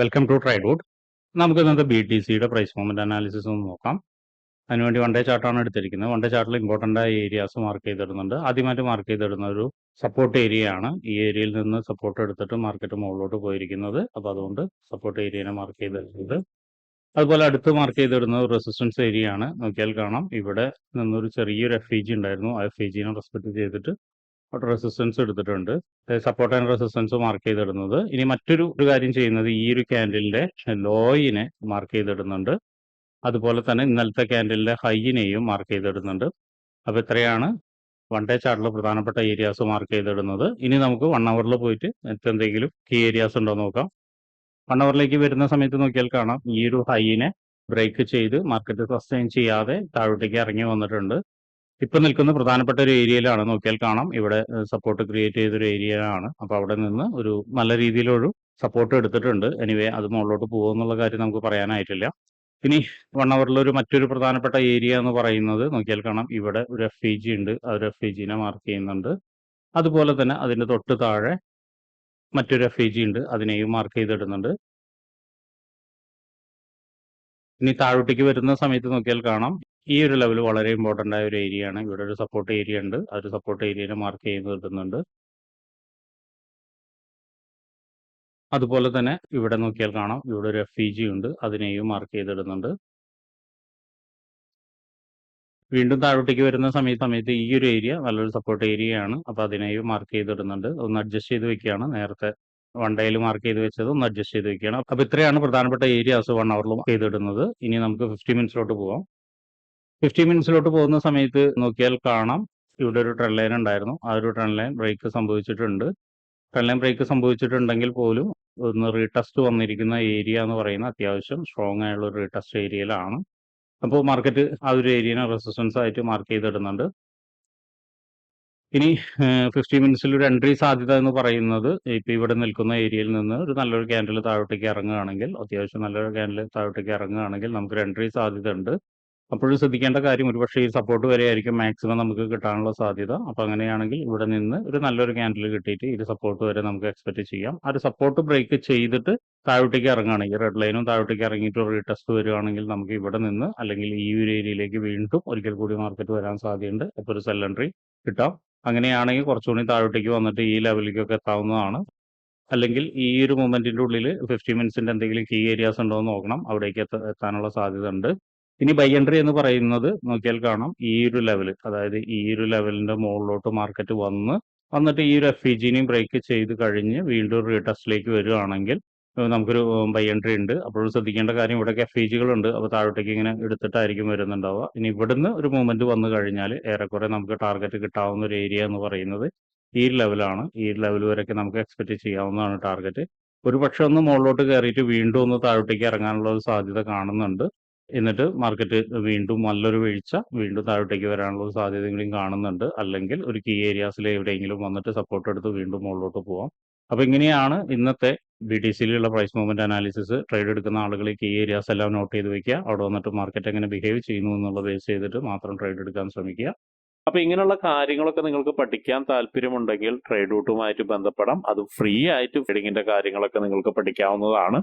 Welcome to Tradewood നമുക്ക് ഇന്നത്തെ B T സിയുടെ പ്രൈസ് മൂവ്മെന്റ് അനാലിസിസ് ഒന്ന് നോക്കാം. അതിനുവേണ്ടി വൺ ഡേ ചാർട്ടാണ് എടുത്തിരിക്കുന്നത്. വൺ ഡേ ചാർട്ടിൽ ഇമ്പോർട്ടന്റ് ആയ ഏരിയാസ് മാർക്ക് ചെയ്തിടുന്നുണ്ട്. ആദ്യമായിട്ട് മാർക്ക് ചെയ്തിടുന്ന ഒരു സപ്പോർട്ട് ഏരിയയാണ് ഈ ഏരിയയിൽ നിന്ന് സപ്പോർട്ട് എടുത്തിട്ട് മാർക്കറ്റ് മുകളിലോട്ട് പോയിരിക്കുന്നത്. അപ്പോൾ അതുകൊണ്ട് സപ്പോർട്ട് ഏരിയനെ മാർക്ക് ചെയ്തിട്ടുണ്ട്. അതുപോലെ അടുത്ത് മാർക്ക് ചെയ്തിടുന്നത് റെസിസ്റ്റൻസ് ഏരിയ ആണ്. നോക്കിയാൽ കാണാം. ഇവിടെ നിന്നൊരു ചെറിയൊരു എഫ് ഇ ജി ഉണ്ടായിരുന്നു. ആ എഫ് ഇ ജിനെ റെസ്പെക്ട് ചെയ്തിട്ട് റെസിസ്റ്റൻസ് എടുത്തിട്ടുണ്ട്. സപ്പോർട്ട് ആൻഡ് റെസിസ്റ്റൻസ് മാർക്ക് ചെയ്തിടുന്നത്. ഇനി മറ്റൊരു ഒരു കാര്യം ചെയ്യുന്നത് ഈ ഒരു ക്യാൻഡിലിന്റെ ലോയിനെ മാർക്ക് ചെയ്തിടുന്നുണ്ട്. അതുപോലെ തന്നെ ഇന്നലത്തെ ക്യാൻഡിലിന്റെ ഹൈയിനെയും മാർക്ക് ചെയ്തിടുന്നുണ്ട്. അപ്പോൾ ഇത്രയാണ് വൺ ഡേ ചാർട്ടിൽ പ്രധാനപ്പെട്ട ഏരിയാസ് മാർക്ക് ചെയ്തിടുന്നത്. ഇനി നമുക്ക് വൺ അവറിൽ പോയിട്ട് എന്തെങ്കിലും കീ ഏരിയാസ് ഉണ്ടോ നോക്കാം. വൺ അവറിലേക്ക് വരുന്ന സമയത്ത് നോക്കിയാൽ കാണാം. ഈ ഒരു ഹൈയിനെ ബ്രേക്ക് ചെയ്ത് മാർക്കറ്റ് സസ്റ്റെയിൻ ചെയ്യാതെ താഴോട്ടേക്ക് ഇറങ്ങി വന്നിട്ടുണ്ട്. ഇപ്പൊ നിൽക്കുന്ന പ്രധാനപ്പെട്ട ഒരു ഏരിയയിലാണ്. നോക്കിയാൽ കാണാം. ഇവിടെ സപ്പോർട്ട് ക്രിയേറ്റ് ചെയ്തൊരു ഏരിയ ആണ്. അപ്പം അവിടെ നിന്ന് ഒരു നല്ല രീതിയിലൊരു സപ്പോർട്ട് എടുത്തിട്ടുണ്ട്. എനിവേ അത് മുകളിലോട്ട് പോകുമെന്നുള്ള കാര്യം നമുക്ക് പറയാനായിട്ടില്ല. ഇനി വൺ അവറിൽ ഒരു മറ്റൊരു പ്രധാനപ്പെട്ട ഏരിയ എന്ന് പറയുന്നത് നോക്കിയാൽ കാണാം. ഇവിടെ ഒരു എഫ് ഉണ്ട്. ആ ഒരു എഫ് മാർക്ക് ചെയ്യുന്നുണ്ട്. അതുപോലെ തന്നെ അതിന്റെ തൊട്ട് താഴെ മറ്റൊരു എഫ് ഉണ്ട്. അതിനെയും മാർക്ക് ചെയ്തിടുന്നുണ്ട്. ഇനി താഴോട്ടേക്ക് വരുന്ന സമയത്ത് നോക്കിയാൽ കാണാം. ഈ ഒരു ലെവൽ വളരെ ഇമ്പോർട്ടന്റ് ആയ ഒരു ഏരിയ ആണ്. ഇവിടെ ഒരു സപ്പോർട്ട് ഏരിയ ഉണ്ട്. ആ ഒരു സപ്പോർട്ട് ഏരിയനെ മാർക്ക് ചെയ്ത് കിട്ടുന്നുണ്ട് അതുപോലെ തന്നെ ഇവിടെ നോക്കിയാൽ കാണാം. ഇവിടെ ഒരു എഫ് ഇ ജി ഉണ്ട്. അതിനെയും മാർക്ക് ചെയ്തിടുന്നുണ്ട്. വീണ്ടും താഴോട്ടേക്ക് വരുന്ന സമയത്ത് സമയത്ത് ഈ ഒരു ഏരിയ നല്ലൊരു സപ്പോർട്ട് ഏരിയ ആണ്. അപ്പോൾ അതിനെയും മാർക്ക് ചെയ്തിടുന്നുണ്ട്. ഒന്ന് അഡ്ജസ്റ്റ് ചെയ്ത് വെക്കുകയാണ്. നേരത്തെ വൺ ഡേയിൽ മാർക്ക് ചെയ്ത് വെച്ചത് ഒന്ന് അഡ്ജസ്റ്റ് ചെയ്ത് വെക്കുകയാണ്. അപ്പോൾ ഇത്രയാണ് പ്രധാനപ്പെട്ട ഏരിയാസ് വൺ അവറിൽ ചെയ്തിടുന്നത്. ഇനി നമുക്ക് ഫിഫ്റ്റി മിനിറ്റ്സിലോട്ട് പോവാം. ഫിഫ്റ്റി മിനിറ്റ്സിലോട്ട് പോകുന്ന സമയത്ത് നോക്കിയാൽ കാണാം. ഇവിടെ ഒരു ട്രെൻ ലൈൻ ഉണ്ടായിരുന്നു. ആ ഒരു ട്രെൻ ലൈൻ ബ്രേക്ക് സംഭവിച്ചിട്ടുണ്ട്. ട്രെൻ ലൈൻ ബ്രേക്ക് സംഭവിച്ചിട്ടുണ്ടെങ്കിൽ പോലും ഒന്ന് റീടെസ്റ്റ് വന്നിരിക്കുന്ന ഏരിയ എന്ന് പറയുന്ന അത്യാവശ്യം സ്ട്രോങ് ആയുള്ള ഒരു റീടെസ്റ്റ് ഏരിയയിലാണ് അപ്പോൾ മാർക്കറ്റ് ആ ഒരു ഏരിയനെ റെസിസ്റ്റൻസ് ആയിട്ട് മാർക്ക് ചെയ്തിടുന്നുണ്ട്. ഇനി ഫിഫ്റ്റി മിനിറ്റ്സിൽ ഒരു എൻട്രി സാധ്യത എന്ന് പറയുന്നത് ഇപ്പം ഇവിടെ നിൽക്കുന്ന ഏരിയയിൽ നിന്ന് ഒരു നല്ലൊരു ക്യാൻഡിൽ താഴോട്ടേക്ക് ഇറങ്ങുകയാണെങ്കിൽ അത്യാവശ്യം നല്ലൊരു ക്യാൻഡിൽ താഴോട്ടേക്ക് ഇറങ്ങുകയാണെങ്കിൽ നമുക്കൊരു എൻട്രി സാധ്യത ഉണ്ട് അപ്പോഴും ശ്രദ്ധിക്കേണ്ട കാര്യം ഒരുപക്ഷെ ഈ സപ്പോർട്ട് വരെ ആയിരിക്കും മാക്സിമം നമുക്ക് കിട്ടാനുള്ള സാധ്യത. അപ്പോൾ അങ്ങനെയാണെങ്കിൽ ഇവിടെ നിന്ന് ഒരു നല്ലൊരു ക്യാൻഡിൽ കിട്ടിയിട്ട് ഇത് സപ്പോർട്ട് വരെ നമുക്ക് എക്സ്പെക്ട് ചെയ്യാം. ആ ഒരു സപ്പോർട്ട് ബ്രേക്ക് ചെയ്തിട്ട് താഴോട്ടേക്ക് ഇറങ്ങുകയാണെങ്കിൽ റെഡ് ലൈനും താഴോട്ടേക്ക് ഇറങ്ങിയിട്ട് റീടെസ്റ്റ് വരുവാണെങ്കിൽ നമുക്ക് ഇവിടെ നിന്ന് അല്ലെങ്കിൽ ഈ ഒരു ഏരിയയിലേക്ക് വീണ്ടും ഒരിക്കൽ കൂടി മാർക്കറ്റ് വരാൻ സാധ്യതയുണ്ട്. അപ്പോൾ ഒരു സെല്ലൻട്രി കിട്ടാം. അങ്ങനെയാണെങ്കിൽ കുറച്ചുകൂടി താഴോട്ടേക്ക് വന്നിട്ട് ഈ ലെവലിലേക്കൊക്കെ എത്താവുന്നതാണ്. അല്ലെങ്കിൽ ഈ ഒരു മൂമെന്റിന്റെ ഉള്ളിൽ ഫിഫ്റ്റി മിനിറ്റ്സിന്റെ എന്തെങ്കിലും കീ ഏരിയാസ് ഉണ്ടോ എന്ന് നോക്കണം. അവിടേക്ക് എത്താനുള്ള സാധ്യത ഉണ്ട് ഇനി ബൈ എൻട്രി എന്ന് പറയുന്നത് നോക്കിയാൽ കാണാം. ഈ ഒരു ലെവൽ അതായത് ഈ ഒരു ലെവലിന്റെ മുകളിലോട്ട് മാർക്കറ്റ് വന്ന് വന്നിട്ട് ഈ ഒരു എഫ് ഇ ജിനെയും ബ്രേക്ക് ചെയ്ത് കഴിഞ്ഞ് വീണ്ടും റീടെസ്റ്റിലേക്ക് വരികയാണെങ്കിൽ നമുക്കൊരു ബൈ എൻട്രി ഉണ്ട്. അപ്പോൾ ശ്രദ്ധിക്കേണ്ട കാര്യം ഇവിടെയൊക്കെ എഫ് ഇ ജികളുണ്ട് അപ്പോൾ താഴോട്ടേക്ക് ഇങ്ങനെ എടുത്തിട്ടായിരിക്കും വരുന്നുണ്ടാവുക. ഇനി ഇവിടുന്ന് ഒരു മൂവ്മെന്റ് വന്നു കഴിഞ്ഞാൽ ഏറെക്കുറെ നമുക്ക് ടാർഗറ്റ് കിട്ടാവുന്ന ഒരു ഏരിയ എന്ന് പറയുന്നത് ഈ ലെവലാണ് ഈ ലെവൽ വരെയൊക്കെ നമുക്ക് എക്സ്പെക്ട് ചെയ്യാവുന്നതാണ് ടാർഗറ്റ് ഒരു പക്ഷെ ഒന്ന് മുകളിലോട്ട് കയറിയിട്ട് വീണ്ടും ഒന്ന് താഴോട്ടേക്ക് ഇറങ്ങാനുള്ള ഒരു സാധ്യത കാണുന്നുണ്ട്. എന്നിട്ട് മാർക്കറ്റ് വീണ്ടും നല്ലൊരു വീഴ്ച വീണ്ടും താഴോട്ടേക്ക് വരാനുള്ള സാധ്യതകളും കാണുന്നുണ്ട്. അല്ലെങ്കിൽ ഒരു കീ ഏരിയാസിൽ എവിടെയെങ്കിലും വന്നിട്ട് സപ്പോർട്ട് എടുത്ത് വീണ്ടും മുകളിലോട്ട് പോവാം. അപ്പോൾ ഇങ്ങനെയാണ് ഇന്നത്തെ ബി ടി സിയിലുള്ള പ്രൈസ് മൂവ്മെന്റ് അനാലിസിസ് ട്രേഡ് എടുക്കുന്ന ആളുകൾ കീ ഏരിയാസ് എല്ലാം നോട്ട് ചെയ്ത് വെക്കുക. അവിടെ വന്നിട്ട് മാർക്കറ്റ് എങ്ങനെ ബിഹേവ് ചെയ്യുന്നു എന്നുള്ള ബേസ് ചെയ്തിട്ട് മാത്രം ട്രേഡ് എടുക്കാൻ ശ്രമിക്കുക. അപ്പൊ ഇങ്ങനെയുള്ള കാര്യങ്ങളൊക്കെ നിങ്ങൾക്ക് പഠിക്കാൻ താല്പര്യമുണ്ടെങ്കിൽ ട്രേഡ് റൂട്ടുമായിട്ട് ബന്ധപ്പെടാം. അത് ഫ്രീ ആയിട്ട് ട്രേഡിങ്ങിന്റെ കാര്യങ്ങളൊക്കെ നിങ്ങൾക്ക് പഠിക്കാവുന്നതാണ്.